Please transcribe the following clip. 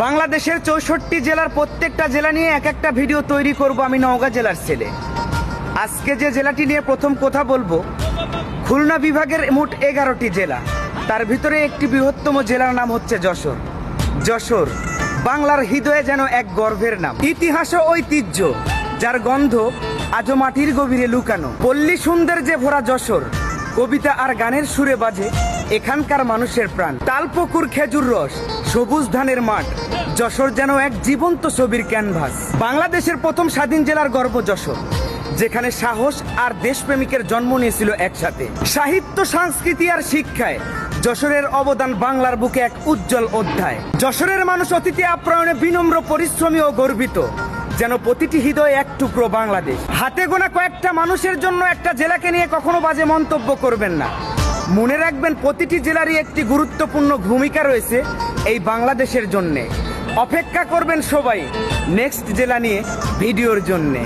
বাংলাদেশের চৌষট্টি জেলার প্রত্যেকটা জেলা নিয়ে এক একটা ভিডিও তৈরি করব আমি নওগাঁ জেলার ছেলে। আজকে যে জেলাটি নিয়ে প্রথম কথা বলব, খুলনা বিভাগের মোট এগারোটি জেলা। তার ভিতরে একটি বৃহত্তম জেলার নাম হচ্ছে যশোর। যশোর, বাংলার হৃদয়ে যেন এক গর্ভের নাম। ইতিহাস ও ঐতিহ্য, যার গন্ধ আজও মাটির গভীরে লুকানো। পল্লী সুন্দর যে ভরা যশোর, কবিতা আর গানের সুরে বাজে। এখানকার মানুষের প্রাণ। তালপুকুর খেজুর রস, সবুজ ধানের মাঠ, যশোর যেন এক জীবন্ত ছবির ক্যানভাস। বাংলাদেশের প্রথম স্বাধীন জেলার গর্ব যশোর, যেখানে সাহস আর দেশপ্রেমিকের জন্ম নিয়েছিল একসাথে। সাহিত্য, সংস্কৃতি আর শিক্ষায় যশোরের অবদান বাংলার বুকে এক উজ্জ্বল অধ্যায়। যশোরের মানুষ অতিথি আপ্যায়নে বিনম্র পরিশ্রমী ও গর্বিত, যেন প্রতিটি হৃদয়ে এক টুকরো বাংলাদেশ। হাতে গোনা কয়েকটা মানুষের জন্য একটা জেলাকে নিয়ে কখনো বাজে মন্তব্য করবেন না। মনে রাখবেন প্রতিটি জেলারই একটি গুরুত্বপূর্ণ ভূমিকা রয়েছে এই বাংলাদেশের জন্যে। অপেক্ষা করবেন সবাই নেক্সট জেলা নিয়ে ভিডিওর জন্যে।